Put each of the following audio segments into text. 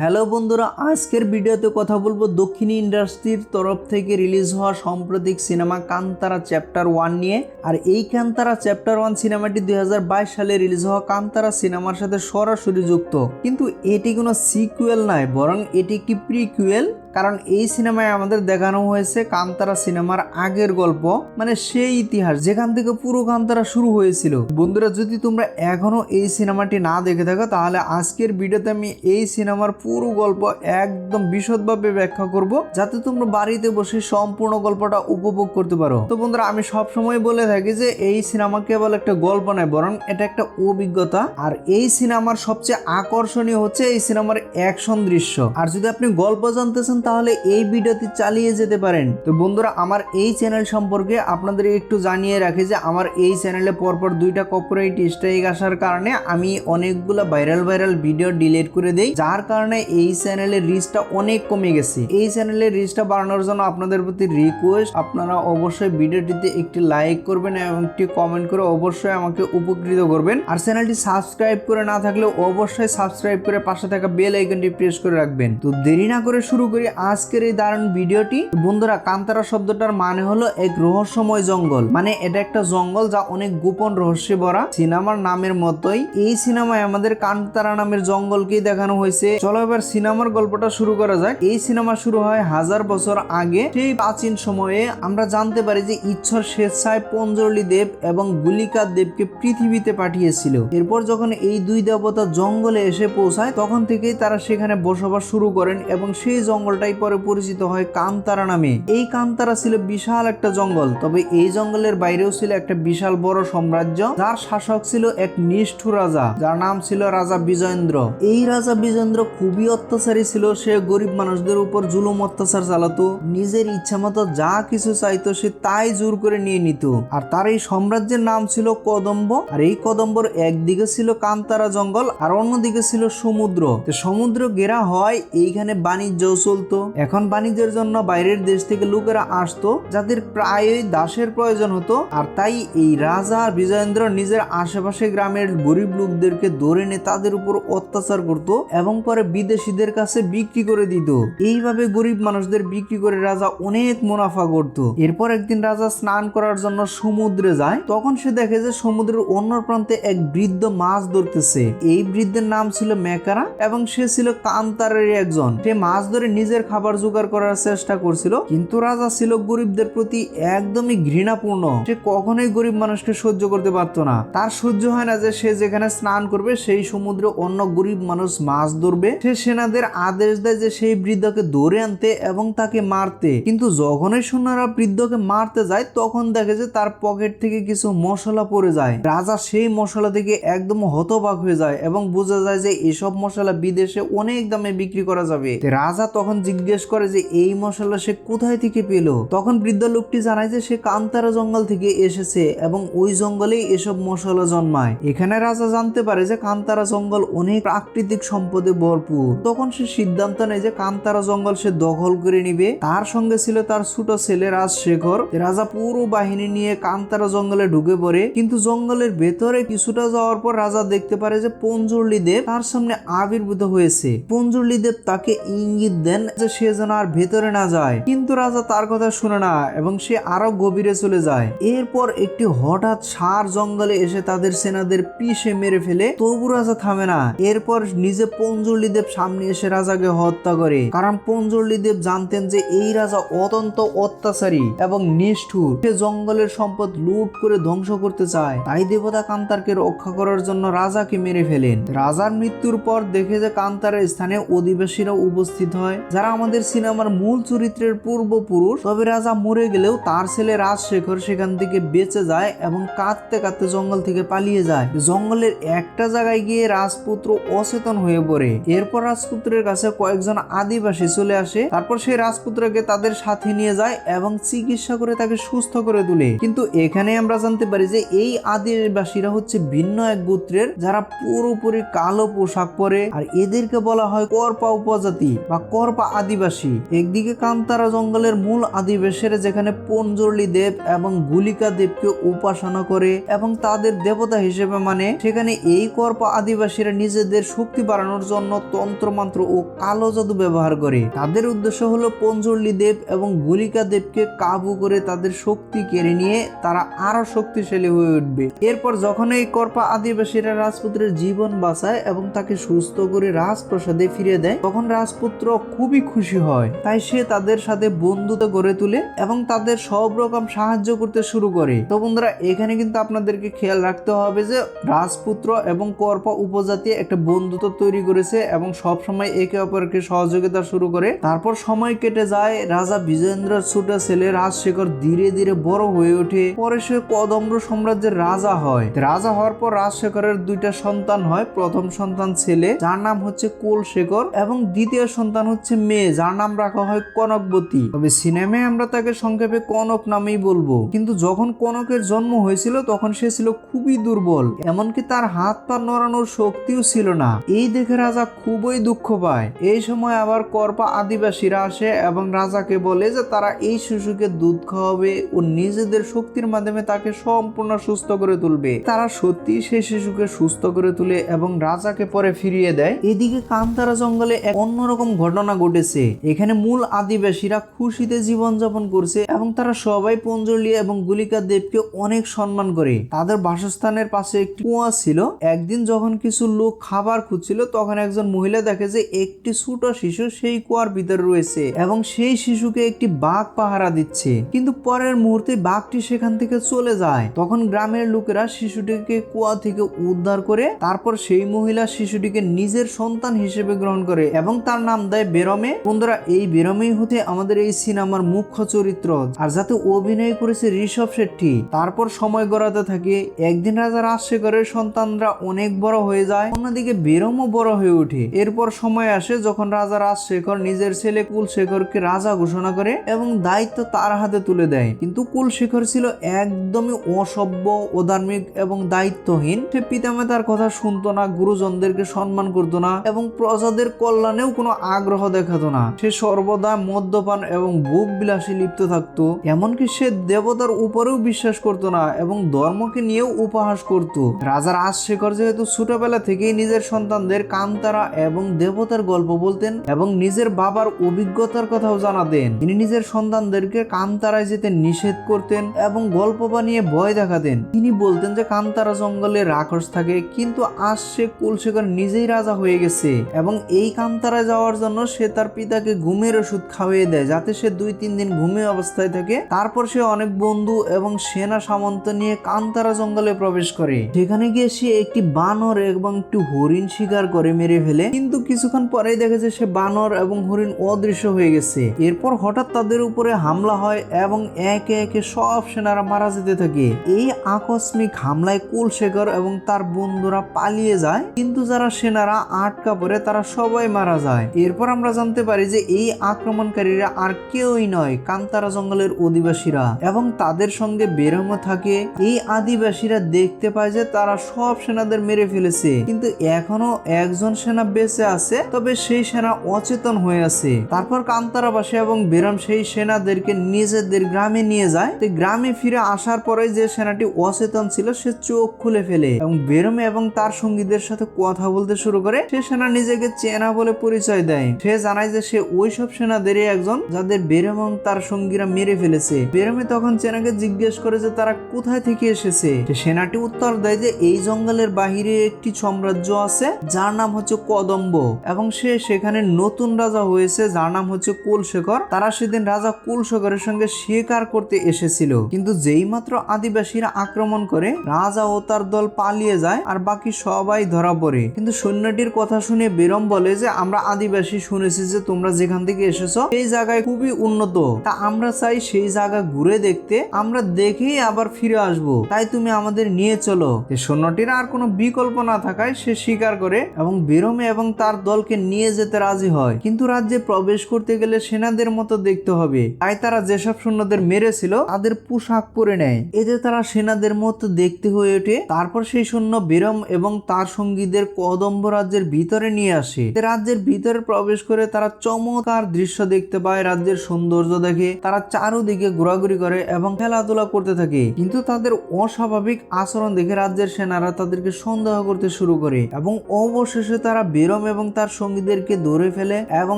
Hello বন্ধুরা, আজকের ভিডিওতে কথা বলব দক্ষিণী ইন্ডাস্ট্রির তরফ থেকে রিলিজ হওয়া সাম্প্রতিক সিনেমা কান্তারা চ্যাপ্টার ওয়ান নিয়ে। আর এই কান্তারা চ্যাপ্টার ওয়ান সিনেমাটি দুই হাজার বাইশ সালে রিলিজ হওয়া কান্তারা সিনেমার সাথে সরাসরি যুক্ত। কিন্তু এটি কোনো সিকুয়েল নয়, বরং এটি একটি প্রিকুয়েল কারণ এই সিনেমায় আমাদের দেখানো হয়েছে কান্তারা সিনেমার আগের গল্প মানে সেই ইতিহাস, যেখান থেকে পুরো কান্তারা শুরু হয়েছিল। বন্ধুরা, যদি তোমরা এখনও এই সিনেমাটি না দেখে থাকো, তাহলে আজকের ভিডিওতে আমি এই সিনেমার পুরো গল্প একদম বিশদভাবে ব্যাখ্যা করব, যাতে তোমরা বাড়িতে বসে সম্পূর্ণ গল্পটা উপভোগ করতে পারো। তো বন্ধুরা, আমি সব সময় বলে থাকি যে এই সিনেমা কেবল একটা গল্প নয়, বরং এটা একটা অভিজ্ঞতা। আর এই সিনেমার সবচেয়ে আকর্ষণীয় হচ্ছে এই সিনেমার অ্যাকশন দৃশ্য। আর যদি আপনি গল্প জানতে চান তাহলে এই ভিডিওটি চালিয়ে যেতে পারেন। তো বন্ধুরা, আমার এই চ্যানেল সম্পর্কে আপনাদের একটু জানিয়ে রাখি যে, আমার এই চ্যানেলে পরপর দুইটা কপিরাইট স্ট্রাইক আসার কারণে আমি অনেকগুলো ভাইরাল ভাইরাল ভিডিও ডিলিট করে দেই। যার কারণে এই চ্যানেলের রিচটা অনেক কমে গেছে। এই চ্যানেলের রিচটা বাড়ানোর জন্য আপনাদের প্রতি রিকোয়েস্ট আপনারা অবশ্যই ভিডিওটিতে একটি লাইক করবেন এবং একটি কমেন্ট করে অবশ্যই আমাকে উপকৃত করবেন। আর চ্যানেলটি সাবস্ক্রাইব করে না থাকলে অবশ্যই সাবস্ক্রাইব করে পাশে থাকা বেল আইকনটি প্রেস করে রাখবেন। তো দেরি না করে শুরু করি আজকের এই দারুণ ভিডিওটি, বন্ধুরা, কান্তারা শব্দটার মানে হলো এক রহস্যময় জঙ্গল। মানে এটা একটা জঙ্গল যা অনেক গোপন রহস্যে ভরা। সিনেমার নামের মতোই এই সিনেমায় আমাদের কান্তারা নামের জঙ্গলকেই দেখানো হয়েছে। চলো এবার সিনেমার গল্পটা শুরু করা যাক। এই সিনেমা শুরু হয় হাজার বছর আগে, সেই প্রাচীন সময়ে। আমরা জানতে পারি যে ঈশ্বর স্বেচ্ছায় পঞ্জলি দেব এবং গুলিকা দেবকে পৃথিবীতে পাঠিয়েছিল। এরপর যখন এই দুই দেবতা জঙ্গলে এসে পৌঁছায়, তখন থেকেই তারা সেখানে বসবাস শুরু করেন এবং সেই জঙ্গলটাই পরে পরিচিত হয় কান্তারা নামে। এই কান্তারা ছিল বিশাল একটা জঙ্গল, তবে এই জঙ্গলের বাইরেও ছিল একটা বিশাল বড় সাম্রাজ্য, যার শাসক ছিল এক নিষ্ঠুর রাজা, যার নাম ছিল রাজা বিজয়েন্দ্র। এই রাজা বিজেন্দ্র খুবই অত্যাচারী ছিল, সে গরিব মানুষদের উপর জুলুম অত্যাচার চালাতো, নিজের ইচ্ছা মতো যা কিছু চাইতো সে তাই জোর করে নিয়ে নিত। আর তার এই সাম্রাজ্যের নাম ছিল কদম্ব, আর এই কদম্বর একদিকে ছিল কান্তারা জঙ্গল, আর অন্যদিকে ছিল সমুদ্র। সমুদ্র ঘেরা হয় এইখানে বাণিজ্য চলতো এখন বাণিজ্যের জন্য বাইরের দেশ থেকে লোকেরা আসতো যাদের প্রায়ই দাসের প্রয়োজন হতো, আর তাই এই রাজা বিজয়েন্দ্র নিজের আশেপাশে গ্রামের গরিব লোকদেরকে ধরে এনে তাদের উপর অত্যাচার করত এবং পরে বিদেশিদের কাছে বিক্রি করে দিত। এইভাবে গরিব মানুষদের বিক্রি করে রাজা অনেক মুনাফা করত। এরপর একদিন রাজা স্নান করার জন্য সমুদ্রে যায়, তখন সে দেখে যে সমুদ্রের অন্য প্রান্তে এক বৃদ্ধ মাছ ধরতেছে। এই বৃদ্ধের নাম ছিল মেকারা এবং সে ছিল কান্তারের একজন। সে মাছ ধরে নিজের খাবার জোগাড় করার চেষ্টা করছিল, কিন্তু রাজা ছিল গরিবদের প্রতি একদমই ঘৃণাপূর্ণ। সে কখনোই গরিব মানুষকে সহ্য করতে পারতো না। তার সহ্য হয় না যে সে যেখানে স্নান করবে, সেই সমুদ্রে অন্য গরিব মানুষ মাছ ধরবে। সে সেনাদের আদেশ দেয় যে সেই বৃদ্ধকে ধরে আনতে এবং তাকে মারতে। কিন্তু যখনই সৈন্যরা বৃদ্ধকে মারতে যায়, তখন দেখে যে তার পকেট থেকে কিছু মশলা পড়ে যায়। রাজা সেই মশলা থেকে একদম হতবাক হয়ে যায় এবং বোঝা যায় যে এসব মশলা বিদেশে অনেক দামে বিক্রি করা যাবে। রাজা তখন জিজ্ঞেস করে যে, এই মশলা সে কোথায় থেকে পেল? তখন বৃদ্ধ লোকটি জানায় যে, সে কান্তারা জঙ্গল থেকে এসেছে এবং ওই জঙ্গলেই এসব মশলা জন্মায়। এখানে রাজা জানতে পারে যে, কান্তারা জঙ্গল অনেক প্রাকৃতিক সম্পদে ভরপুর। তখন সে সিদ্ধান্ত নেয় যে, কান্তারা জঙ্গল সে দখল করে নিবে। তার সঙ্গে ছিল তার ছোট ছেলে রাজশেখর। রাজা পুরো বাহিনী নিয়ে কান্তারা জঙ্গলে ঢুকে পড়ে। কিন্তু জঙ্গলের ভেতরে কিছুটা যাওয়ার পর রাজা দেখতে পারে যে, পঞ্জুরলি দেব তার সামনে আবির্ভূত হয়েছে। পঞ্জুরলি দেব তাকে ইঙ্গিত দেন যে সে যেন আর ভেতরে না যায়। কিন্তু রাজা তার কথা শুনে না এবং সে আরও গভীরে চলে যায়। এরপর একটি হঠাৎ সার জঙ্গলে এসে তাদের সেনাদের পিষে মেরে ফেলে। তবু রাজা থামে না। এরপর নিজে পঞ্জুরলি দেব সামনে এসে রাজাকে হত্যা করে। কারণ পঞ্জুরলি দেব জানতেন যে এই রাজা অত্যন্ত অত্যাচারী এবং নিষ্ঠুর। সে জঙ্গলের সম্পদ লুট করে ধ্বংস করতে চায়। তাই দেবতা কান্তারকে রক্ষা করার জন্য রাজাকে মেরে ফেলেন। রাজার মৃত্যুর পর দেখে যে কান্তারের স্থানে অধিবাসীরা উপস্থিত হয়। যারা আমাদের সিনেমার মূল চরিত্রের পূর্বপুরুষ, তবে রাজা মরে গেলেও তার ছেলে রাজশেখর সেখান থেকে বেঁচে যায় এবং কাঁদতে কাঁদতে জঙ্গল থেকে পালিয়ে যায়। জঙ্গলের একটা জায়গায় গিয়ে রাজপুত্র অচেতন হয়ে পড়ে। এরপর রাজপুত্রের কাছে কয়েকজন আদিবাসী চলে আসে। তারপর সেই রাজপুত্রকে তাদের সাথে নিয়ে যায় এবং চিকিৎসা করে তাকে সুস্থ করে তোলে। কিন্তু এখানে আমরা জানতে পারি যে এই আদিবাসীরা হচ্ছে ভিন্ন এক গোত্রের, যারা পুরোপুরি কালো পোশাক পরে। আর এদেরকে বলা হয় করপা উপজাতি বা করপা আদিবাসী। একদিকে কান্তারা জঙ্গলের মূল আদিবাসীরা যেখানে পঞ্জলি দেব এবং গুলিকা দেবকে উপাসনা করে এবং তাদের দেবতা হিসেবে মানে সেখানে এই কর্পা আদিবাসীরা নিজেদের শক্তি বাড়ানোর জন্য তন্ত্রমন্ত্র ও কালো জাদু ব্যবহার করে। তাদের উদ্দেশ্য হলো পঞ্জলি দেব এবং গুলিকা দেবকে কাবু করে তাদের শক্তি কেড়ে নিয়ে তারা আরও শক্তিশালী হয়ে উঠবে। এরপর যখন এই কর্পা আদিবাসীরা রাজপুত্রের জীবন বাঁচায় এবং তাকে সুস্থ করে রাজপ্রাসাদে ফিরে দেয়, তখন রাজপুত্র খুবই খুশি হয়। তাই সে তাদের সাথে বন্ধুত্ব গড়ে তুলে এবং তাদের সব রকম সাহায্য করতে শুরু করে। তো বন্ধুরা, এখানে কিন্তু আপনাদেরকে খেয়াল রাখতে হবে যে রাজপুত্র এবং কর্পা উপজাতি একটা বন্ধুত্ব তৈরি করেছে এবং সব সময় একে অপরকে সহযোগিতা শুরু করে। তারপর সময় কেটে যায়, রাজা বিজেন্দ্রের ছোট ছেলে রাজশেখর ধীরে ধীরে বড় হয়ে ওঠে। পরে সে কদম্ব সাম্রাজ্যের রাজা হয়। রাজা হওয়ার পর রাজশেখরের দুইটা সন্তান হয়। প্রথম সন্তান ছেলে, যার নাম হচ্ছে কুলশেখর এবং দ্বিতীয় সন্তান হচ্ছে মেয়ে যার নাম রাখা হয় কনকবতী। তবে সিনেমায় আমরা তাকে সংক্ষেপে কনক নামেই বলব। কিন্তু যখন কনকের জন্ম হয়েছিল, তখন সে ছিল খুবই দুর্বল। এমনকি তার হাত পা নড়ানোর শক্তিও ছিল না। এই দেখে রাজা খুবই দুঃখ পায়। এই সময় আবার কর্পা আদিবাসীরা আসে এবং রাজাকে বলে যে তারা এই শিশুকে দুধ খাওয়াবে ও নিজেদের শক্তির মাধ্যমে তাকে সম্পূর্ণ সুস্থ করে তুলবে। তারা সত্যি সেই শিশুকে সুস্থ করে তুলে এবং রাজাকে পরে ফিরিয়ে দেয়। এদিকে কান্তারা জঙ্গলে এক অন্যরকম ঘটনা ঘটেছে এখানে মূল আদিবাসীরা খুশিতে জীবনযাপন করছে এবং তারা সবাই পঞ্জলি এবং গুলিকা দেবকে অনেক সম্মান করে। তাদের বাসস্থানের পাশে একটি কুয়া ছিল। একদিন যখন কিছু লোক খাবার খুঁজছিল, তখন একজন মহিলা দেখে যে একটি ছোট শিশু সেই কুয়ার ভিতরে রয়েছে এবং সেই শিশুকে একটি বাঘ পাহারা দিচ্ছে। কিন্তু পরের মুহূর্তে বাঘটি সেখান থেকে চলে যায়। তখন গ্রামের লোকেরা শিশুটিকে কুয়া থেকে উদ্ধার করে, তারপর সেই মহিলা শিশুটিকে নিজের সন্তান হিসেবে গ্রহণ করে এবং তার নাম দেয় বেরমে। বন্ধুরা, এই বেরমেই হতে আমাদের এই সিনেমার মুখ্য চরিত্র, আর যাতে অভিনয় করেছে ঋষভ শেট্টি, তারপর সময় গড়াতে থাকে, একদিন রাজা রাজশেখরের সন্তানরা অনেক বড় হয়ে যায়, অন্যদিকে বেরমও বড় হয়ে ওঠে। এরপর সময় আসে যখন রাজা রাজশেখর নিজের ছেলে কুলশেখরকে রাজা ঘোষণা করে এবং দায়িত্ব তার হাতে তুলে দেয়। কিন্তু কুলশেখর ছিল একদমই অসভ্য, অধার্মিক এবং দায়িত্বহীন। সে পিতামাতার কথা শুনতো না, গুরুজনদেরকে সম্মান করতো না এবং প্রজাদের কল্যাণেও কোনো আগ্রহ দেখাতো না সে সর্বদা মদ্যপান এবং ভোগ বিলাসী লিপ্ত থাকতো, এমনকি সে দেবতার উপরেও বিশ্বাস করতো না এবং ধর্মকে নিয়েও উপহাস করত। রাজা রাজশেখর যেহেতু ছোটবেলা থেকেই নিজের সন্তানদের কান্তারা এবং দেবতার গল্প বলতেন এবং নিজের বাবার অভিজ্ঞতার কথাও জানাতেন, তিনি নিজের সন্তানদেরকে কান্তারায় যেতে নিষেধ করতেন এবং গল্প বানিয়ে ভয় দেখাতেন। তিনি বলতেন যে কান্তারা জঙ্গলে রাক্ষস থাকে, কিন্তু আজ সে কুলশেখর নিজেই রাজা হয়ে গেছে এবং এই কান্তারায় যাওয়ার জন্য সে তার পিতাকে ঘুমের ওষুধ খাওয়িয়ে দেয়, যাতে সে দুই তিন দিন ঘুমে অবস্থায় থাকে। তারপর সে অনেক বন্ধু এবং সেনা সামন্ত নিয়ে কান্তারা জঙ্গলে প্রবেশ করে। সেখানে গিয়ে সে একটি বানর এবং একটি হরিণ শিকার করে মেরে ফেলে। কিন্তু কিছুক্ষণ পরেই দেখে যে সে বানর এবং হরিণ অদৃশ্য হয়ে গেছে। এরপর হঠাৎ তাদের উপরে হামলা হয় এবং একে একে সব সেনারা মারা যেতে থাকে। এই আকস্মিক হামলায় কুলশেখর এবং তার বন্ধুরা পালিয়ে যায়। কিন্তু যারা সেনারা আটকা পড়ে, তারা সবাই মারা যায়। এরপর আমরা জানতে পারি যে এই আক্রমণকারীরা আর কেউই নয়, কান্তারা জঙ্গলের অধিবাসীরা। এবং তাদের সঙ্গে বেরমো থাকে এই আদিবাসীরা দেখতে পায় যে তারা সব সেনাদের মেরে ফেলেছে। কিন্তু এখনও একজন সেনা বেঁচে আছে, তবে সেই সেনা অচেতন হয়ে আছে। তারপর কান্তারাবাসী এবং বেরাম সেই সেনাদেরকে নিজেদের গ্রামে নিয়ে যায়। তো গ্রামে ফিরে আসার পরে যে সেনাটি অচেতন ছিল, সে চোখ খুলে ফেলে এবং বেরমে এবং তার সঙ্গীদের সাথে কথা বলতে শুরু করে। সে সেনা নিজেকে চেনা বলে পরিচয় দেয়। সে জানায় যে সে ওইসব সেনাদেরই একজন যাদের বেরম এবং তার সঙ্গীরা মেরে ফেলেছে। বেরমে তখন চেনাকে জিজ্ঞেস করে যে তারা কোথায় থেকে এসেছে। সেনাটি উত্তর দেয় যে এই জঙ্গলের বাহিরে একটি সাম্রাজ্য আছে, যার নাম হচ্ছে কদম্ব। এবং সে সেখানে নতুন রাজা হয়েছে, যার নাম হচ্ছে কুলশেখর। তারা সেদিন রাজা কুলশেখরের সঙ্গে শিকার করতে এসেছিল। কিন্তু যেই মাত্র আদিবাসীরা আক্রমণ করে, রাজা ও তার দল পালিয়ে যায় আর বাকি সবাই ধরা পড়ে। কিন্তু সৈন্যটির কথা শুনে বেরম বলে যে, আমরা আদিবাসী শুনেছি যে তোমরা যেখান থেকে এসেছ, সেই জায়গায় খুবই উন্নত। তা আমরা চাই সেই জায়গা ঘুরে দেখতে, আমরা দেখেই আবার ফিরে আসব। তাই তুমি আমাদের নিয়ে চলো। সৈন্যটির আর কোনো বিকল্প না থাকায় সে স্বীকার করে এবং বেরমে এবং তার দলকে নিয়ে যেতে রাজি হয়। কিন্তু রাজ্যে প্রবেশ করতে গেলে সেনাদের মতো দেখতে হবে। তাই তারা যেসব সৈন্যদের মেরেছিল, তাদের পোশাক পরে নেয়। এতে তারা সেনাদের মতো দেখতে হয়ে ওঠে। তারপর সেই সৈন্য বেরম এবং তার সঙ্গীদের কদম্ব রাজ্যের ভিতরে নিয়ে আসে। রাজ্যের ভিতরে প্রবেশ করে তারা তারা চমৎকার দৃশ্য দেখতে পায়, রাজ্যের সৌন্দর্য দেখে। তারা চারোদিকে ঘোরাঘুরি করে এবং খেলাধুলা করতে থাকে। কিন্তু তাদের অস্বাভাবিক আচরণ দেখে রাজ্যের সেনারা তাদেরকে সন্দেহ করতে শুরু করে এবং অবশেষে তারা বেরম এবং তার সঙ্গীদেরকে ধরে ফেলে এবং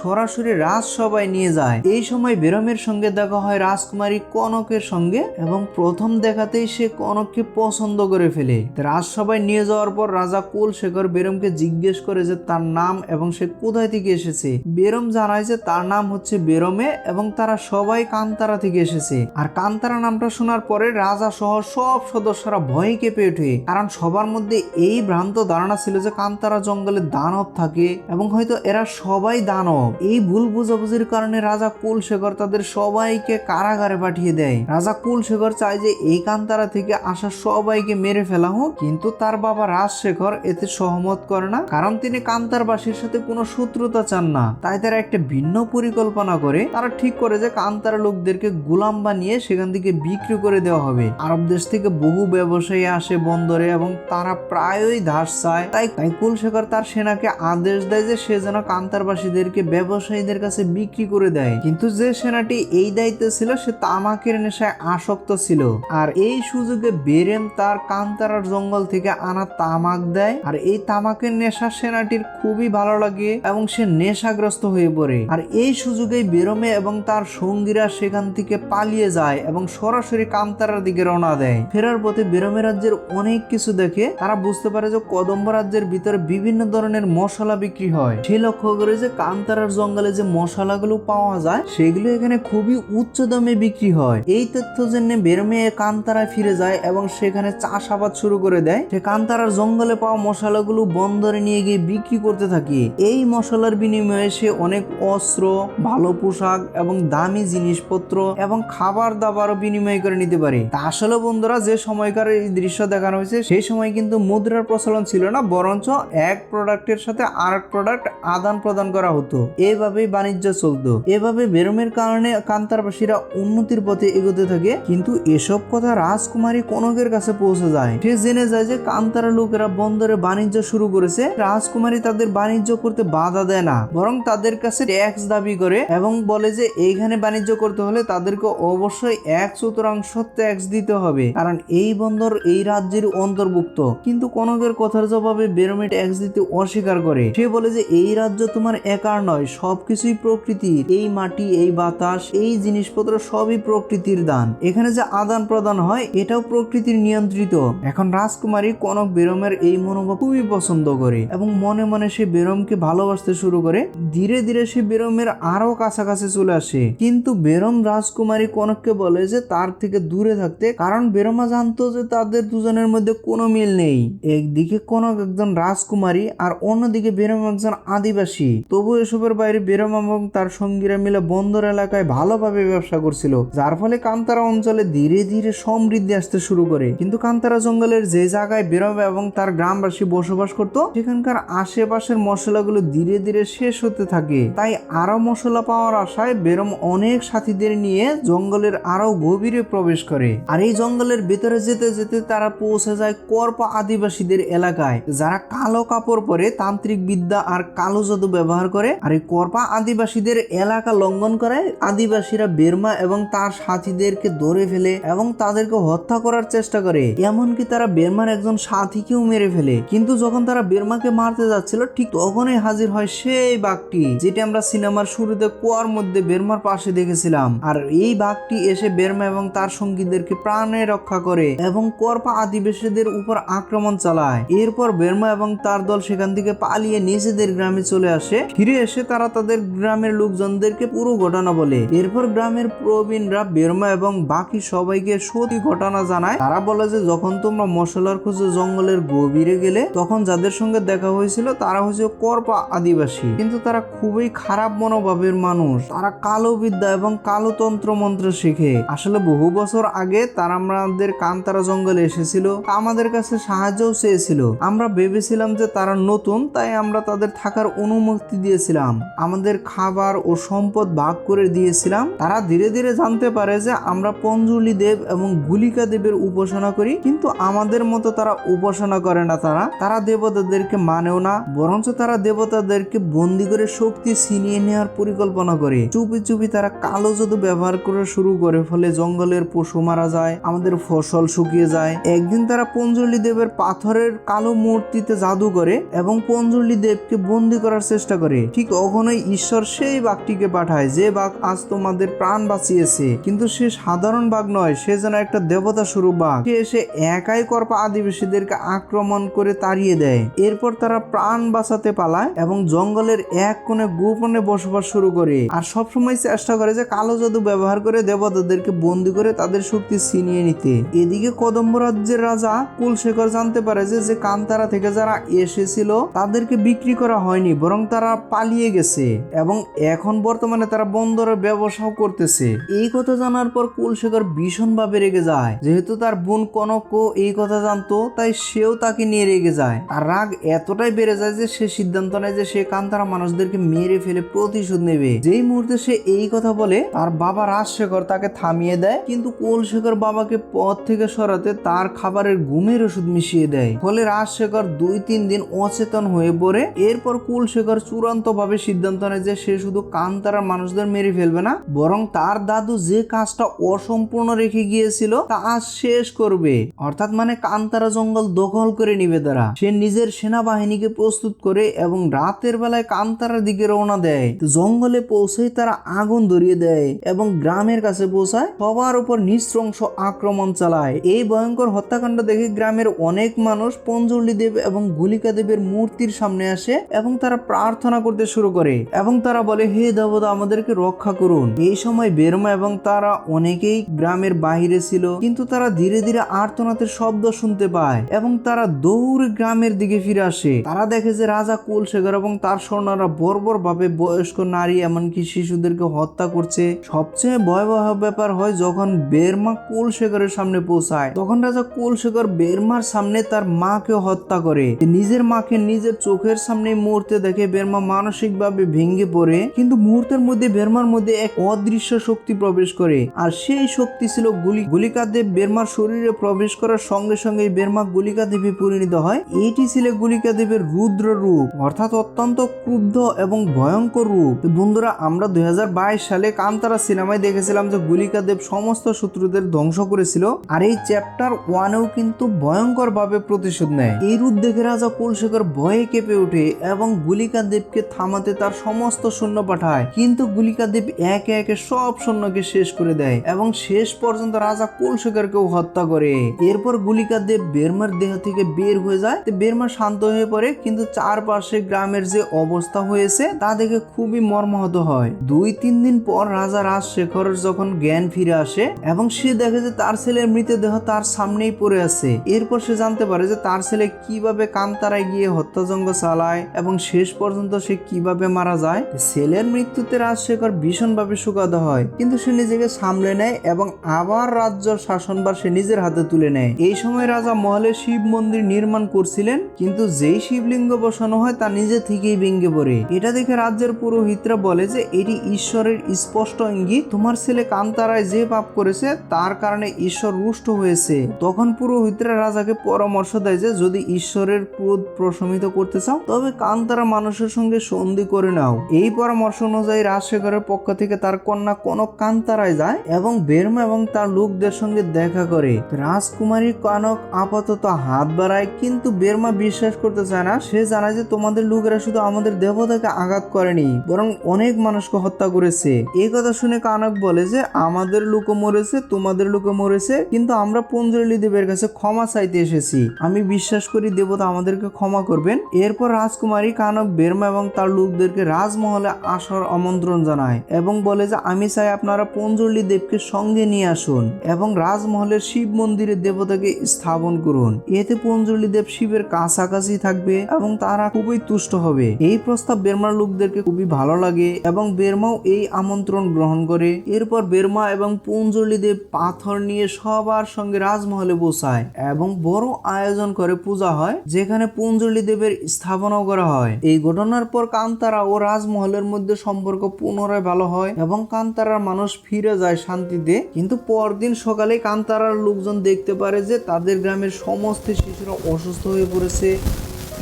সরাসরি রাজসভায় নিয়ে যায়। এই সময় বেরমের সঙ্গে দেখা হয় রাজকুমারী কনকের সঙ্গে এবং প্রথম দেখাতেই সে কনককে পছন্দ করে ফেলে। রাজসভায় নিয়ে যাওয়ার পর রাজা কুল শেখর বেরমকে জিজ্ঞেস করে যে তার নাম এবং সে কোথায় থেকে এসেছে। বেরম জানায় যে তার নাম হচ্ছে বেরমে এবং তারা সবাই কান্তারা থেকে এসেছে। আর কান্তারা নামটা শোনার পরে রাজা সহ সব সদস্যরা ভয়ে কেঁপে ওঠে। কারণ সবার মধ্যে এই ভ্রান্ত ধারণা ছিল যে কান্তারা জঙ্গলে দানব থাকে এবং হয়তো এরা সবাই দানব। এই ভুল বুঝাবুঝির কারণে রাজা কুলশেখর তাদের সবাইকে কারাগারে পাঠিয়ে দেয়। রাজা কুলশেখর চায় যে এই কান্তারা থেকে আসা সবাইকে মেরে ফেলা হোক, কিন্তু তার বাবা রাজশেখর এতে সহমত করে না। কারণ তিনি কান্তারবাসীর সাথে কোনো শত্রুতা চান না। তাই তারা একটা ভিন্ন পরিকল্পনা করে। তারা ঠিক করে যে কান্তার লোকদেরকে গোলাম বানিয়ে সেখান থেকে বিক্রি করে দেওয়া হবে। আরব দেশ থেকে বহু ব্যবসায়ী আসে বন্দরে এবং তারা প্রায়ই ধাস চায়। তাই তাই কুলশেখর তার সেনাকে আদেশ দেয় যে সে যেন কান্তারবাসীদেরকে ব্যবসায়ীদের কাছে বিক্রি করে দেয়। কিন্তু যে সেনাটি এই দায়িত্বে ছিল, সে তামাকের নেশায় আসক্ত ছিল। আর এই সুযোগে বেরেম তার কান্তারার জঙ্গল থেকে আনা তামাক দেয়। আর এই তামাকের নেশা সেনাটির খুবই ভালো লাগে এবং সে নেশাগ্রস্ত হয়ে পড়ে। আর এই সুযোগেই বেরমে এবং তার সঙ্গীরা সেখান থেকে পালিয়ে যায় এবং সরাসরি কান্তারার দিকে রওনা দেয়। ফেরার পথে বেরমে রাজ্যের অনেক কিছু দেখে তারা বুঝতে পারে যে কদম্ব রাজ্যের ভিতরে বিভিন্ন ধরনের মশলা বিক্রি হয়। সে লক্ষ্য করে যে কান্তারার জঙ্গলে যে মশলাগুলো পাওয়া যায়, সেগুলো এখানে খুবই উচ্চ দামে বিক্রি হয়। এই তথ্য জেনে বেরমে কান্তারায় ফিরে যায় এবং সেখানে চাষাবাদ শুরু করে দেয়। সে কান্তারার জঙ্গলে পাওয়া মশলাগুলো বন্দরে নিয়ে গিয়ে বিক্রি করতে থাকে। এই মশলার বিনিময়ে সে অনেক অস্ত্র, ভালো পোশাক এবং দামি জিনিসপত্র এবং খাবার দাবারও বিনিময় করে নিতে পারে। তা আসলে বন্ধুরা, যে সময়কার এই দৃশ্য দেখানো হয়েছে, সেই সময় কিন্তু মুদ্রার প্রচলন ছিল না, বরঞ্চ এক প্রোডাক্টের সাথে আর এক প্রোডাক্ট আদান প্রদান করা হতো। এভাবেই বাণিজ্য চলতো। এভাবে বেরমের কারণে কান্তারবাসীরা উন্নতির পথে এগোতে থাকে, কিন্তু এসব কথা রাজকুমারী কনকের কাছে পৌঁছে যায়। সে জেনে যায় যে কান্তারা লোকেরা বন্দরে বাণিজ্য শুরু করেছে। রাজকুমারী তাদের বাণিজ্য করতে বাধা দেয় না, বরং তাদের কাছে ট্যাক্স দাবি করে এবং বলে যে এইখানে বাণিজ্য করতে হলে তাদেরকে অবশ্যই এক চতুর্থাংশ ট্যাক্স দিতে হবে। কারণ এই বন্দর এই রাজ্যের অন্তর্ভুক্ত। কিন্তু কনকের কথার জবাবে বেরোমে ট্যাক্স দিতে অস্বীকার করে। সে বলে যে এই রাজ্য তোমার একার নয়, সবকিছুই প্রকৃতির। এই মাটি, এই বাতাস, এই জিনিসপত্র সবই প্রকৃতির দান। এখানে যে আদান প্রদান হয়, এটাও প্রকৃতির নিয়ন্ত্রিত। এখন রাজকুমারী কনক বেরমের এই মনোভাব খুবই পছন্দ করে এবং মনে মনে সে বেরমকে ভালোবাসতে শুরু করে। ধীরে ধীরে সে বেরমের আরও কাছাকাছি চলে আসে। কিন্তু বেরম রাজকুমারী কনককে বলে যে তার থেকে দূরে থাকতে, কারণ বেরমা জানতো যে তাদের দুজনের মধ্যে কোনো মিল নেই। একদিকে কনক একজন রাজকুমারী আর অন্যদিকে বেরম একজন আদিবাসী। তবু এসবের বাইরে বেরম এবং তার সঙ্গীরা মিলে বন্দর এলাকায় ভালোভাবে ব্যবসা করছিল, যার ফলে কান্তারা অঞ্চলে ধীরে ধীরে সমৃদ্ধি আসতে শুরু করে। কিন্তু কান্তারা জঙ্গলের যে জায়গায় বেরম এবং তার গ্রামবাসী বসবাস করত, সেখানকার আশেপাশের মশলাগুলো ধীরে ধীরে শেষ হতে থাকে। তাই আরও মশলা পাওয়ার আশায় বেরম অনেক সাথীদের নিয়ে জঙ্গলের আরও গভীরে প্রবেশ করে। আর এই জঙ্গলের ভেতরে যেতে যেতে তারা পৌঁছে যায় কর্পা আদিবাসীদের এলাকায়, যারা কালো কাপড় পরে তান্ত্রিক বিদ্যা আর কালো জাদু ব্যবহার করে। আর এই কর্পা আদিবাসীদের এলাকা লঙ্ঘন করে। আদিবাসীরা বেরমা এবং তার সাথীদেরকে ধরে ফেলে এবং তাদেরকে হত্যা করার চেষ্টা করে। এমনকি তারা বেরমার একজন সাথীকেও মেরে ফেলে। কিন্তু যখন তারা বেরমাকে মারতে যাচ্ছিল, ঠিক তখনই হাজির হয় সেই বাঘটি। যেটি আমরা সিনেমার শুরুতে কুয়ার মধ্যে বেরমার পাশে দেখেছিলাম। আর এই বাঘটি এসে বেরমা এবং তার সঙ্গীদেরকে প্রাণে রক্ষা করে এবং কর্পা আদিবাসীদের উপর আক্রমণ চালায়। এরপর বেরমা এবং তার দল সেখান থেকে পালিয়ে নিজেদের গ্রামে চলে আসে। ফিরে এসে তারা তাদের গ্রামের লোকজনদেরকে পুরো ঘটনা বলে। এরপর গ্রামের প্রবীণরা বেরমা এবং বাকি সবাইকে সত্যি ঘটনা জানায়। তারা বলে যে, যখন তোমরা মশলার খোঁজে জঙ্গলের গভীরে গেলে, তখন যাদের সঙ্গে দেখা হয়েছিল, তারা হচ্ছে কর্পা আদিবাসী। কিন্তু তারা খুবই খারাপ মনোভাবের মানুষ। তারা কালো বিদ্যা এবং কালো তন্ত্র মন্ত্র শিখে। আসলে বহু বছর আগে তারা আমাদের কান্তারা জঙ্গলে এসেছিল। আমাদের কাছে সাহায্যও চেয়েছিল। আমরা ভেবেছিলাম যে তারা নতুন, তাই আমরা তাদের থাকার অনুমতি দিয়েছিলাম। আমাদের খাবার ও সম্পদ ভাগ করে দিয়েছিলাম। তারা ধীরে ধীরে জানতে পারে যে আমরা পঞ্জুলি দেব এবং গুলিকা দেবের উপাসনা করি। কিন্তু আমাদের মতো তারা উপাসনা করে না তারা। তারা দেবতাদেরকে মানেও না, বরঞ্চ তারা দেবতাদেরকে বন্দি করে শক্তি ছিনিয়ে নেওয়ার পরিকল্পনা করে। চুপি চুপি তারা কালো জাদু ব্যবহার করা শুরু করে, ফলে জঙ্গলের পশু মারা যায়, আমাদের ফসল শুকিয়ে যায়। একদিন তারা পঞ্জলি দেবের পাথরের কালো মূর্তিতে জাদু করে এবং পঞ্জলি দেবকে বন্দি করার চেষ্টা করে। ঠিক কখনোই ঈশ্বর সেই বাঘটিকে পাঠায়, যে বাঘ আজ তোমাদের প্রাণ বাঁচিয়েছে। কিন্তু সে সাধারণ বাঘ নয়, সে যেন একটা দেবতা স্বরূপ বাঘ। সে এসে একাই করপা আদিবাসীদেরকে আক্রমণ করে তাড়িয়ে দেয়। এরপর তারা প্রাণ বাঁচাতে পালায় এবং জঙ্গলের এক কোণে গোপনে বসবাস শুরু করে। আর সবসময় চেষ্টা করে যে কালো জাদু ব্যবহার করে দেবতাদেরকে বন্দি করে তাদের শক্তি ছিনিয়ে নিতে। এদিকে কদম্ব রাজ্যের রাজা কুলশেখর জানতে পারে যে যে কান্তারা থেকে যারা এসেছিল, তাদেরকে বিক্রি করা হয়নি, বরং তারা পালিয়ে গেছে। এবং এখন বর্তমানে তারা বন্দরে ব্যবসাও করতেছে। এই কথা জানার পর কুলশেখর ভীষণভাবে রেগে যায়। যেহেতু তার বোন কনকও এই কথা জানতো, তাই সেও তাকে নিয়ে রেগে যায়। আর রাগ এতটাই বেড়ে যায় যে, সে সিদ্ধান্ত নেয় যে, সে কান্তারা মানুষদেরকে মেরে ফেলে প্রতিশোধ নেবে। যেই মুহূর্তে সে এই কথা বলে, তার বাবা রাজশেখর তাকে থামিয়ে দেয়, কিন্তু কুলশেখর বাবাকে পথ থেকে সরাতে তার খাবারের ঘুমের ওষুধ মিশিয়ে দেয়। ফলে রাজশেখর দুই তিন দিন অচেতন হয়ে পড়ে। এরপর কুলশেখর চূড়ান্ত ভাবে সিদ্ধান্ত নেয় যে সে শুধু কান্তারা মানুষদের মেরে ফেলবে না, বরং তার দাদু যে কাজটা অসম্পূর্ণ রেখে গিয়েছিল, তা আজ শেষ করবে। অর্থাৎ মানে কান্তারা জঙ্গল দখল করে নিবে তারা। সে নিজের সেনাবাহিনীকে প্রস্তুত করে এবং রাতের বেলায় কান্তারার দিকে রওনা দেয়। তো জঙ্গলে পৌঁছে তারা আগুন ধরিয়ে দেয় এবং গ্রামের কাছে পৌঁছায়। সবার উপর নিঃশ্রংস আক্রমণ চালায়। এই ভয়ঙ্কর হত্যাকাণ্ড দেখে গ্রামের অনেক মানুষ পঞ্জলি দেব এবং গুলিকা দেবের মূর্তির সামনে আসে এবং তারা প্রার্থনা করতে শুরু করে এবং তারা বলে, হে দেবতা, আমাদেরকে রক্ষা করুন। এই সময় বেরমা এবং তারা অনেকেই গ্রামের বাহিরে ছিল, কিন্তু তারা ধীরে ধীরে আর্তনাথের শব্দ শুনতে পায় এবং তারা দৌড়ে গ্রামের দিকে ফিরে আসে। তারা দেখে যে রাজা কুলশেখর এবং তার সৈন্যরা বর্বর ভাবে বয়স্ক নারী এমনকি শিশুদেরকে হত্যা করছে। সবচেয়ে ভয়াবহ ব্যাপার হয় যখন বেরমা কুলশেখরের সামনে পৌঁছায়। তখন রাজা কুলশেখর বেরমার সামনে তার মাকে হত্যা করে। নিজের মাকে নিজের চোখের সামনে মুহূর্তে দেখে বেরমা মানসিকভাবে ভেঙে পড়ে। কিন্তু মুহূর্তের মধ্যে বেরমার মধ্যে এক অদৃশ্য শক্তি প্রবেশ করে। আর সেই শক্তি ছিল গুলি গুলিকা দেব বেরমার শরীরে প্রবেশ করার সঙ্গে সঙ্গে বেরমা গুলিকা দেবী পরিণত হয়। এটি ছিল গুলিকা দেবের রুদ্র রূপ। অর্থাৎ অত্যন্ত ক্রুদ্ধ এবং ভয়ঙ্কর রূপ। বন্ধুরা, আমরা দুই হাজার বাইশ সালে কান্তারা সিনেমায় দেখেছিলাম যে গুলিকা দেব সমস্ত শত্রুদের ধ্বংস করেছিল, আর এই চ্যাপ্টার ওয়ানেও কিন্তু ভয়ঙ্কর ভাবে প্রতিশোধ নেয়। এই রূপ দেখে রাজা কুলশেখর ভয়ে কেঁপে ওঠে এবং গুলিকা দেবকে থামাতে তার সমস্ত সৈন্য পাঠায়। কিন্তু গুলিকা দেব একে একে সব সৈন্যকে শেষ করে দেয় এবং শেষ পর্যন্ত রাজা কুলশেখরকেও হত্যা করে। এরপর গুলিকা দেব বেরমার দেহ থেকে বের হয়ে যায়। বেরমা শান্ত হয়ে পড়ে, কিন্তু চারপাশে গ্রামের যে অবস্থা হয়েছে তা দেখে খুবই মর্মাহত হয়। দুই, তিন দিন পর রাজা রাজশেখরের যখন জ্ঞান ফিরে আসে এবং সে দেখে যে তার ছেলের মৃতদেহ তার সামনেই পড়ে আছে, এরপর সে জানতে পারে যে তার ছেলে কীভাবে কান্তারায় গিয়ে হত্যাযজ্ঞ চালায় এবং শেষ পর্যন্ত সে কীভাবে মারা যায়। ছেলের মৃত্যুতে রাজশেখর ভীষণভাবে সুখাদ হয়, কিন্তু সে নিজেকে সামলে নেয় এবং আবার রাজ্য শাসনবার সে নিজের হাতে তুলে নেয়। এই সময় রাজা মহলে শিব মন্দির নির্মাণ করছিলেন, কিন্তু যেই শিবলিঙ্গ বসানো হয় তা নিজে থেকেই ভেঙে পড়ে। এটা দেখে রাজ্যের পুরোহিতরা বলে যে, এটি ঈশ্বরের স্পষ্ট ইঙ্গিত। তোমার ছেলে কান্তারায় যে পাপ করেছে, তার কারণে ঈশ্বর রুষ্ট হয়েছে। তখন পুরোহিতরা রাজাকে পরামর্শ দেয় যে, যদি ঈশ্বরের ক্রোধ প্রশমিত করতে চাও, তবে কান্তারা মানুষের সঙ্গে সন্ধি করে নাও। এই পরামর্শ অনুযায়ী রাজশেখরের পক্ষ থেকে তার কন্যা কনক কান্তারায় যায় এবং বেরমা এবং তার লোকদের সঙ্গে দেখা করে। রাজকুমারী কনক আপাতত হাত বাড়ায়, কিন্তু বেরমা বিশ্বাস করতে চায় না। সে জানায় যে, তোমাদের লোকেরা শুধু আমাদের দেবতাকে আঘাত করেনি, বরং অনেক মানুষকে হত্যা করেছে। এই কথা শুনে কানক বলে যে, আমাদের লোকও মরেছে, তোমাদের লোকও মরেছে, কিন্তু আমরা পঞ্জলি দেবের কাছে ক্ষমা চাইতে এসেছি। আমি বিশ্বাস করি দেবতা আমাদেরকে ক্ষমা করবেন। এরপর রাজকুমারী কানক বেরমা এবং তার লোকদেরকে রাজমহলে আসার আমন্ত্রণ জানায় এবং বলে যে, আমি চাই আপনারা পঞ্জলি দেবকে সঙ্গে নিয়ে আসুন এবং রাজমহলের শিব মন্দিরে দেবতাকে স্থাপন করুন। এতে পঞ্জলি দেব শিবের কাছাকাছি থাকবে এবং তারা খুবই তুষ্ট হবে। এই প্রস্তাব বেরমার লোকদেরকে খুবই ভালো লাগে এবং বেরমাও এই আমন্ত্রণ গ্রহণ করে। এরপর বেরমা এবং পঞ্জলি দেব পাথর নিয়ে সবার সঙ্গে রাজমহলে বসায় এবং বড় আয়োজন করে পূজা হয়, যেখানে পঞ্জলি দেবের স্থাপনাও করা হয়। এই ঘটনার পর কান্তারা ও রাজমহলের মধ্যে সম্পর্ক পুনরায় ভালো হয় এবং কান্তারার মানুষ ফিরে যায় শান্তিতে। কিন্তু পরদিন সকালে কান্তারার লোকজন দেখতে পারে যে তাদের গ্রামের সমস্ত শিশুরা অসুস্থ হয়ে পড়েছে।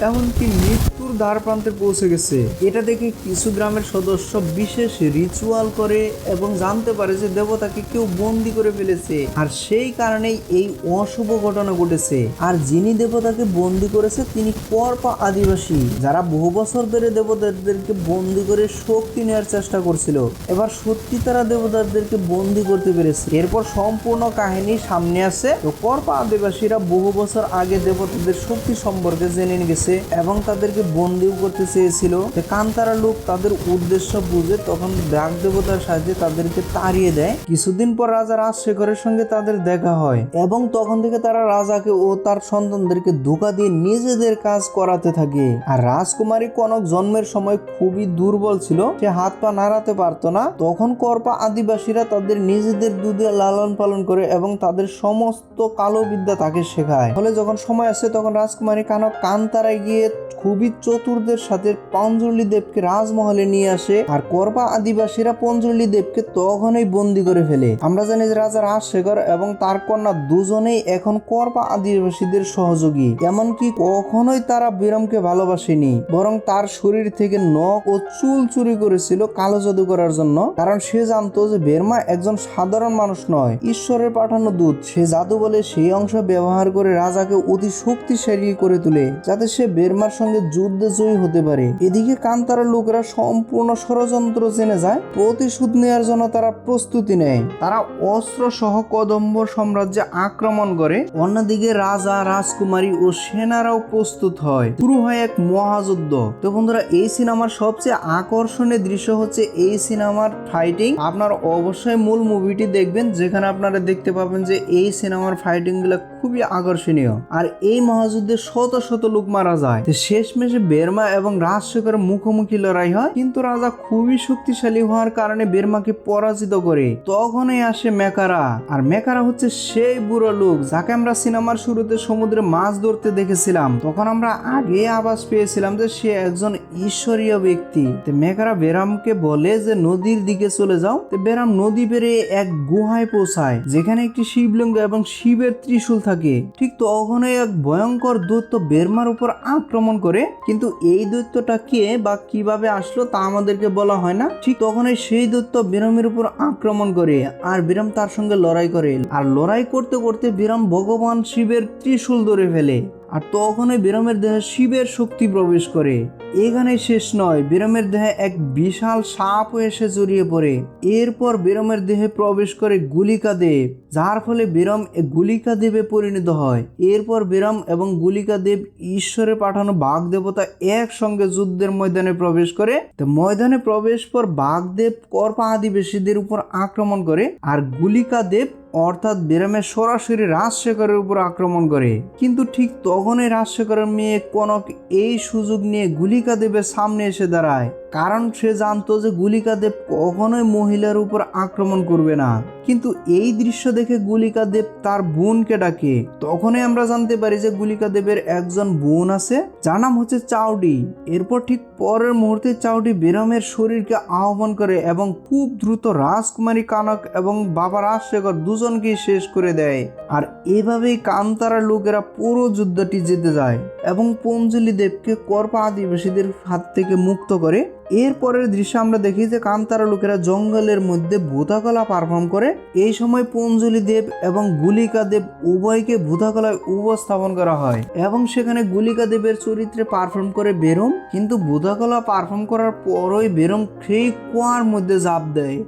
এমনকি মৃত্যুর দ্বার প্রান্তে পৌঁছে গেছে। এটা দেখে কিছু গ্রামের সদস্য বিশেষ রিচুয়াল করে এবং জানতে পারে যে দেবতাকে কেউ বন্দি করে ফেলেছে। আর সেই কারণেই এই অশুভ ঘটনা ঘটেছে। আর যিনি দেবতাকে বন্দি করেছে, তিনি করপা আদিবাসী। যারা বহু বছর ধরে দেবতাদেরকে বন্দি করে শক্তি নেওয়ার চেষ্টা করছিল। এবার সত্যি তারা দেবতাদেরকে বন্দি করতে পেরেছে। এরপর সম্পূর্ণ কাহিনী সামনে আসে। তো করপা আদিবাসীরা বহু বছর আগে দেবতাদের শক্তি সম্পর্কে জেনে গেছে এবং তাদেরকে বন্দিও করতে চেয়েছিল। কান্তারা লোক তাদের উদ্দেশ্য বুঝে তখন ডাক দেবতার সাহায্যে তাদেরকে তাড়িয়ে দেয়। কিছুদিন পর রাজা রাজশেখরের সঙ্গে তাদের দেখা হয় এবং তখন থেকে তারা রাজাকে ও তার সন্তানদেরকে ধোকা দিয়ে নিজেদের কাজ করাতে থাকে। আর রাজকুমারী কনক জন্মের সময় খুবই দুর্বল ছিল, সে হাত পা নাড়াতে পারতো না। তখন করপা আদিবাসীরা তাদের নিজেদের দুধে লালন পালন করে এবং তাদের সমস্ত কালো বিদ্যা তাকে শেখায়। ফলে যখন সময় আসে তখন রাজকুমারী কানক কান্তারায় গিয়ে খুবই চতুরদের সাথে পঞ্জলি দেবকে রাজমহলে নিয়ে আসে। আর করপা আদিবাসীরা পঞ্জলি দেবকে তখনই বন্দি করে ফেলে। আমরা জানি যে রাজা রাজশেখর এবং তার কন্যা দুজনেই এখন করপা আদিবাসীদের সহযোগী। এমনকি কখনোই তারা বিরমকে ভালোবাসেনি। বরং তার শরীর থেকে নখ ও চুল চুরি করেছিল কালো জাদু করার জন্য। কারণ সে জানতো যে বেরমা একজন সাধারণ মানুষ নয়। ঈশ্বরের পাঠানো দূত। সে জাদু বলে সেই অংশ ব্যবহার করে রাজাকে অতি শক্তিশালী করে তোলে। যাতে সে বেরমার সঙ্গে যুদ্ধে জয়ী হতে পারে। এদিকে কান্তারার লোকেরা সম্পূর্ণ ষড়যন্ত্র জেনে যায়, প্রতিশোধ নেওয়ার জন্য তারা প্রস্তুতি নেয়। তারা অস্ত্র সহ কদম্ব সাম্রাজ্যে আক্রমণ করে। অন্যদিকে রাজা, রাজকুমারী ও সেনারাও প্রস্তুত হয়। শুরু হয় এক মহাযুদ্ধ। তো বন্ধুরা, এই সিনেমার সবচেয়ে আকর্ষণীয় দৃশ্য হচ্ছে এই সিনেমার ফাইটিং আপনার অবশ্যই মূল মুভিটি দেখবেন, যেখানে আপনারা দেখতে পাবেন যে এই সিনেমার ফাইটিংগুলো খুবই আকর্ষণীয়। আর এই মহাযুদ্ধে শত শত লোক মারা যায়। তো শেষমেশে বেরমা এবং রাজশেখরের মুখোমুখি লড়াই হয়। কিন্তু রাজা খুবই শক্তিশালী হওয়ার কারণে বেরমাকে পরাজিত করে। তখনই আসে মেকারা। আর মেকারা হচ্ছে সেই বুড়ো লোক যাকে আমরা সিনেমার শুরুতে সমুদ্রে মাছ ধরতে দেখেছিলাম। তখন আমরা আগে আভাস পেয়েছিলাম যে সে একজন ঈশ্বরীয় ব্যক্তি। মেকারা বেরামকে বলে যে, নদীর দিকে চলে যাও। বেরাম নদী পেরিয়ে এক গুহায় পৌঁছায়, যেখানে একটি শিবলিঙ্গ এবং শিবের ত্রিশূল থাকে। ঠিক তখনই এক ভয়ঙ্কর দৈত্য বেরমার উপর আক্রমণ করে, কিন্তু এই দৈত্যটা কে বা কীভাবে আসলো তা আমাদেরকে বলা হয় না। ঠিক তখনই সেই দৈত্য বিরামের উপর আক্রমণ করে আর বিরাম তার সঙ্গে লড়াই করে। আর লড়াই করতে করতে বিরাম ভগবান শিবের ত্রিশূল ধরে ফেলে। আর তখনই বিরামের দেহে শিবের শক্তি প্রবেশ করে। এখানে শেষ নয়, বিরামের দেহে এক বিশাল সাপ এসে জড়িয়ে পড়ে। এরপর বিরমের দেহে প্রবেশ করে গুলিকা দেব, যার ফলে বিরম গুলিকা দেবে পরিণত হয়। এরপর বিরম এবং গুলিকা দেব ঈশ্বরে পাঠানো বাঘ দেবতা একসঙ্গে যুদ্ধের ময়দানে প্রবেশ করে। তো ময়দানে প্রবেশ পর বাঘদেব করপা আদিবাসীদের উপর আক্রমণ করে, আর গুলিকা দেব অর্থাৎ বিরামের সরাসরি রাজশেখরের উপর আক্রমণ করে। কিন্তু ঠিক তখনই রাজশেখরের মেয়ে কনক এই সুযোগ নিয়ে গুলিকা দেবের সামনে এসে দাঁড়ায়। কারণ সে জানতো যে গুলিকা দেব কখনোই মহিলার উপর আক্রমণ করবে না। কিন্তু এই দৃশ্য দেখে গুলিকা দেব তার বোনকে ডাকে। তখনই আমরা জানতে পারি যে গুলিকা দেবের একজন বোন আছে, যার নাম হচ্ছে চাউডি। এরপর ঠিক পরের মুহূর্তে চাউডি বেরমের শরীরকে আহ্বান করে এবং খুব দ্রুত রাজকুমারী কানক এবং বাবা রাজশেখর দুজনকেই শেষ করে দেয়। আর এভাবেই কান্তারা লোকেরা পুরো যুদ্ধটি জিতে যায় এবং পঞ্জলি দেবকে করপা আদিবাসীদের হাত থেকে মুক্ত করে এর পরের দৃশ্য আমরা দেখি যে কান্তারা লোকেরা জঙ্গলের মধ্যে ভূতাকলা পারফর্ম করে। এই সময় পঞ্জলি দেব এবং গুলিকা দেব উভয়কে ভূতাকলায় উপস্থাপন করা হয় এবং সেখানে গুলিকা দেবের চরিত্রে পারফর্ম করে বেরম। কিন্তু ভূতাকলা পারফর্ম করার পরই বেরম সেই কুয়ার মধ্যে জাপ দেয়।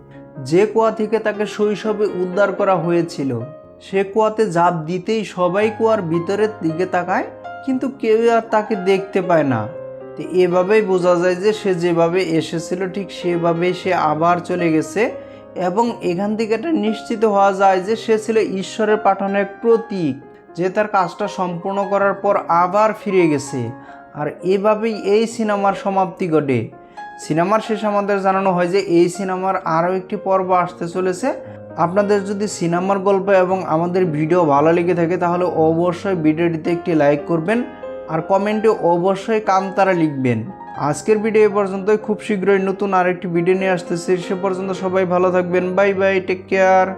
যে কুয়া থেকে তাকে শৈশবে উদ্ধার করা হয়েছিল, সে কুয়াতে জাপ দিতেই সবাই কুয়ার ভিতরের দিকে তাকায়, কিন্তু কেউ আর তাকে দেখতে পায় না। তো এভাবেই বোঝা যায় যে সে যেভাবে এসেছিল, ঠিক সেভাবেই সে আবার চলে গেছে এবং এখান থেকে এটা নিশ্চিত হওয়া যায় যে সে ছিল ঈশ্বরের পাঠানো এক প্রতীক, যে তার কাজটা সম্পূর্ণ করার পর আবার ফিরে গেছে। আর এভাবেই এই সিনেমার সমাপ্তি ঘটে। সিনেমার শেষে আমাদের জানানো হয় যে এই সিনেমার আরও একটি পর্ব আসতে চলেছে। আপনাদের যদি সিনেমার গল্প এবং আমাদের ভিডিও ভালো লেগে থাকে, তাহলে অবশ্যই ভিডিওটিতে একটি লাইক করবেন। আর কমেন্টে অবশ্যই কামতারা লিখবেন। আজকের ভিডিও এ পর্যন্তই। খুব শীঘ্রই নতুন আরেকটি ভিডিও নিয়ে আসতেছি। সে পর্যন্ত সবাই ভালো থাকবেন। Bye bye take care